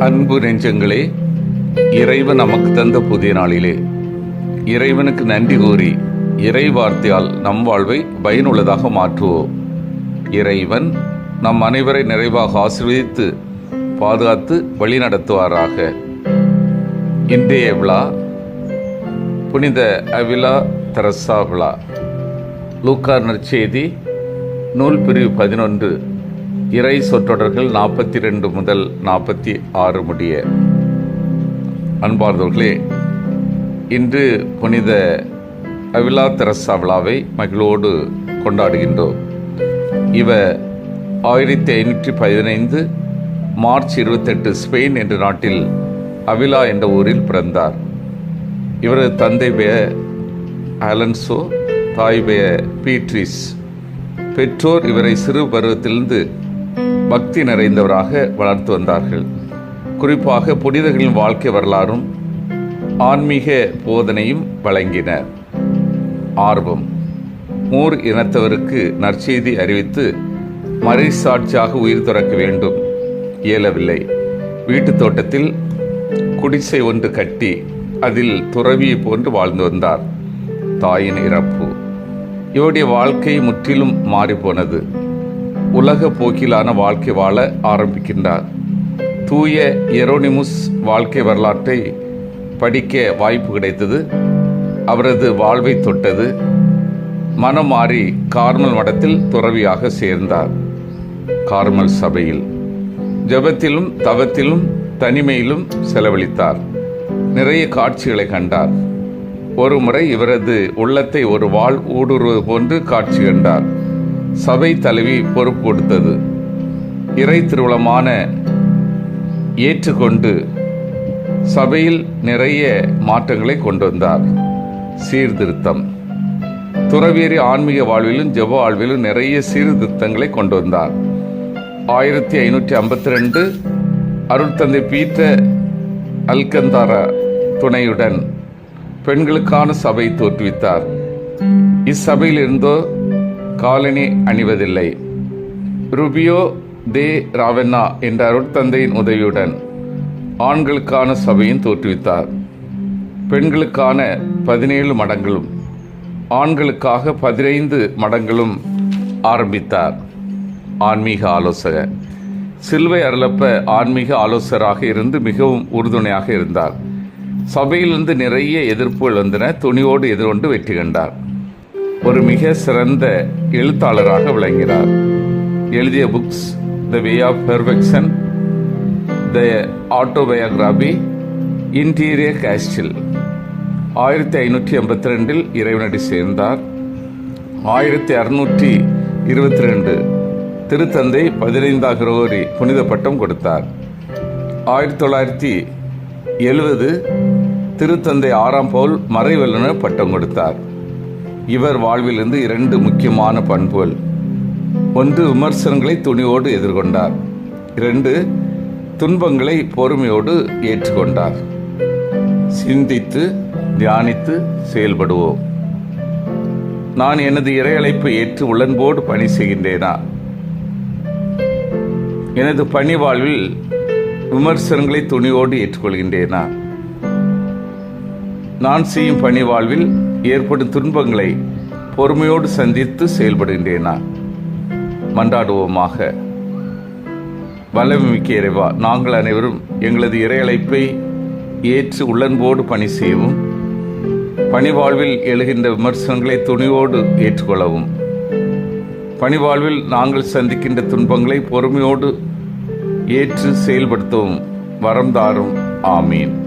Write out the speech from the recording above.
அன்பு நெஞ்சங்களே இறைவன் நமக்கு தந்த புதிய நாளிலே. இறைவனுக்கு நன்றி கூறி இறை வார்த்தையால் நம் வாழ்வை பயனுள்ளதாக மாற்றுவோம். இறைவன் நம் அனைவரை நிறைவாக ஆசீர்வதித்து பாதுகாத்து வழிநடத்துவாராக. இன்றைய விழா புனித அவிலா தரசா விழா. லூக்கா நற்செய்தி நூல் பிரிவு பதினொன்று. இறை சொற்றொடர்கள் நாற்பத்தி ரெண்டு முதல் நாற்பத்தி ஆறு முடிய. அன்பார்ந்தவர்களே இன்று புனித அவிலா தெரசா விழாவை மகிழோடு கொண்டாடுகின்றோம். இவர் ஆயிரத்தி ஐநூற்றி பதினைந்து மார்ச் இருபத்தெட்டு ஸ்பெயின் என்ற நாட்டில் அவிலா என்ற ஊரில் பிறந்தார். இவரது தந்தை பெயர் அலன்சோ தாய் பெயர் பீட்ரிஸ். பெற்றோர் இவரை சிறு பருவத்திலிருந்து பக்தி நிறைந்தவராக வளர்த்து வந்தார்கள். குறிப்பாக புனிதர்களின் வாழ்க்கை வரலாறும் ஆன்மீக போதனையும் வழங்கின. ஆர்வம். மூர் இனத்தவருக்கு நற்செய்தி அறிவித்து மறைசாட்சியாக உயிர் துறக்க வேண்டும். இயலவில்லை. வீட்டுத் தோட்டத்தில் குடிசை ஒன்று கட்டி அதில் துறவியை போன்று வாழ்ந்து வந்தார். தாயின் இறப்பு. இவருடைய வாழ்க்கை முற்றிலும் மாறிப்போனது. உலக போக்கிலான வாழ்க்கை வாழ ஆரம்பிக்கின்றார். தூய எரோனிமுஸ் வாழ்க்கை வரலாற்றை படிக்க வாய்ப்பு கிடைத்தது. அவரது வாழ்வை தொட்டது. மனம் மாறி கார்மல் மடத்தில் துறவியாக சேர்ந்தார். கார்மல் சபையில் ஜெபத்திலும் தவத்திலும் தனிமையிலும் செலவழித்தார். நிறைய காட்சிகளை கண்டார். ஒரு முறை இவரது உள்ளத்தை ஒரு வாள் ஊடுருவது போன்று காட்சி கண்டார். சபை தலைவி பொறுப்பு கொடுத்தது. இறை திருவளமான ஏற்றுக்கொண்டு சபையில் நிறைய மாற்றங்களை கொண்டு வந்தார். சீர்திருத்தம். துறவேறி ஆன்மீக வாழ்விலும் ஜெப வாழ்விலும் நிறைய சீர்திருத்தங்களை கொண்டு வந்தார். ஆயிரத்தி ஐநூற்றி ஐம்பத்தி ரெண்டு அருட்தந்தை பீட்டர் அல்கந்தாரா துணையுடன் பெண்களுக்கான சபை தோற்றுவித்தார். இச்சபையில் இருந்தோ காலனி அணிவதில்லை. ருபியோ தே ராவென்னா என்ற அருட்தந்தையின் உதவியுடன் ஆண்களுக்கான சபையும் தோற்றுவித்தார். பெண்களுக்கான பதினேழு மடங்களும் ஆண்களுக்காக பதினைந்து மடங்களும் ஆரம்பித்தார். ஆன்மீக ஆலோசகர். சில்வை அருளப்ப ஆன்மீக ஆலோசகராக இருந்து மிகவும் உறுதுணையாக இருந்தார். சபையிலிருந்து நிறைய எதிர்ப்புகள் வந்தன. துணியோடு எதிர்கொண்டு வெற்றி கண்டார். ஒரு மிக சிறந்த எழுத்தாளராக விளங்கினார் எழுதிய books the way of perfection the autobiography interior castle ஆயிரத்தி ஐநூற்றி எண்பத்தி ரெண்டில் இறைவனடி சேர்ந்தார். ஆயிரத்தி அறுநூற்றி இருபத்தி ரெண்டு திருத்தந்தை பதினைந்தாம் கிரகோரி புனித பட்டம் கொடுத்தார். ஆயிரத்தி தொள்ளாயிரத்தி எழுபது திருத்தந்தை ஆறாம் பவுல் மறைவல்லுநர் பட்டம் கொடுத்தார். இவர் வாழ்விலிருந்து இரண்டு முக்கியமான பண்புகள். ஒன்று விமர்சனங்களை துணியோடு எதிர்கொண்டார். இரண்டு துன்பங்களை பொறுமையோடு ஏற்றுக்கொண்டார். சிந்தித்து தியானித்து செயல்படுவோம். நான் எனது இறையழைப்பை ஏற்று உளன்போடு பணி செய்கின்றேனா? எனது பணி வாழ்வில் விமர்சனங்களை துணியோடு ஏற்றுக்கொள்கின்றேனா? நான் செய்யும் பணி வாழ்வில் ஏற்படும் துன்பங்களை பொறுமையோடு சந்தித்து செயல்படுகின்றேனா? மன்றாடுவோமாக. வல்லமிக்க இறைவா நாங்கள் அனைவரும் எங்களது இறையழைப்பை ஏற்று உள்ளன்போடு பணி செய்யவும் பணிவாழ்வில் எழுகின்ற விமர்சனங்களை துணிவோடு ஏற்றுக்கொள்ளவும். பணிவாழ்வில் நாங்கள் சந்திக்கின்ற துன்பங்களை பொறுமையோடு ஏற்று செயல்படுத்தவும் வரம் தாரும். ஆமீன்.